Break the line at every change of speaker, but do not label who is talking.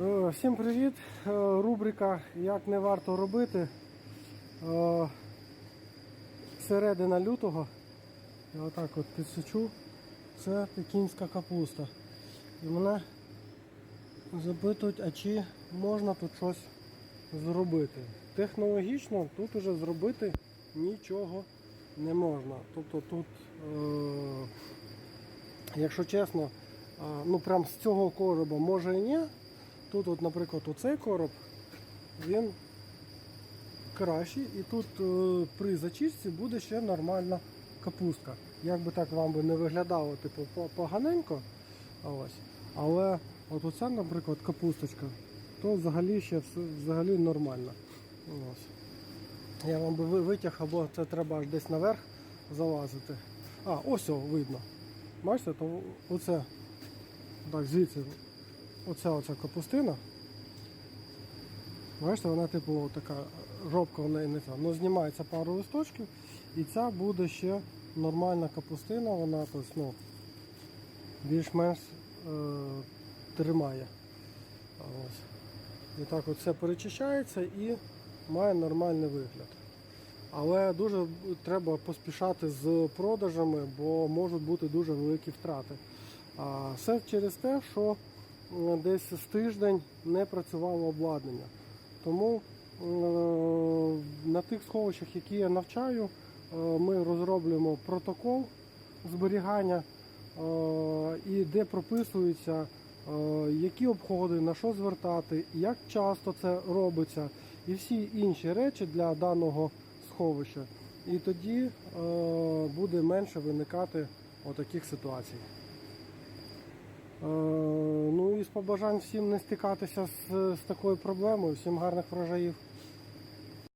Е, Всім привіт! Е, Рубрика Як не варто робити. Е, Середина лютого. Я отак от підсічу. Це пекінська капуста. І мене запитують, а чи можна тут щось зробити. Технологічно тут уже зробити нічого не можна. Тобто тут, якщо чесно, ну прям з цього короба може і ні. Тут, от, наприклад, оцей короб, він кращий, і тут е, при зачистці буде ще нормальна капустка. Як би так вам би не виглядало, типу, поганенько. Ось. Але от оця, наприклад, капусточка, то взагалі ще взагалі нормально. Ось. Я вам би витяг, або це треба десь наверх залазити. А, ось о, видно. Бачите, то оце. Так, звідси оця оця капустина. Бачите, вона типу така жопка в неї не ця. Ну, знімається пару листочків, і ця буде ще нормальна капустина, вона тобто, ну, більш-менш е, тримає. Ось. І так от все перечищається і має нормальний вигляд. Але дуже треба поспішати з продажами, бо можуть бути дуже великі втрати. А все через те, що десь з тиждень не працювало обладнання. Тому е, на тих сховищах, які я навчаю, е, ми розроблюємо протокол зберігання, е, і де прописується, е, які обходи, на що звертати, як часто це робиться, і всі інші речі для даного сховища. І тоді е, буде менше виникати отаких ситуацій. Побажань всім не стикатися з, з такою проблемою. Всім гарних врожаїв.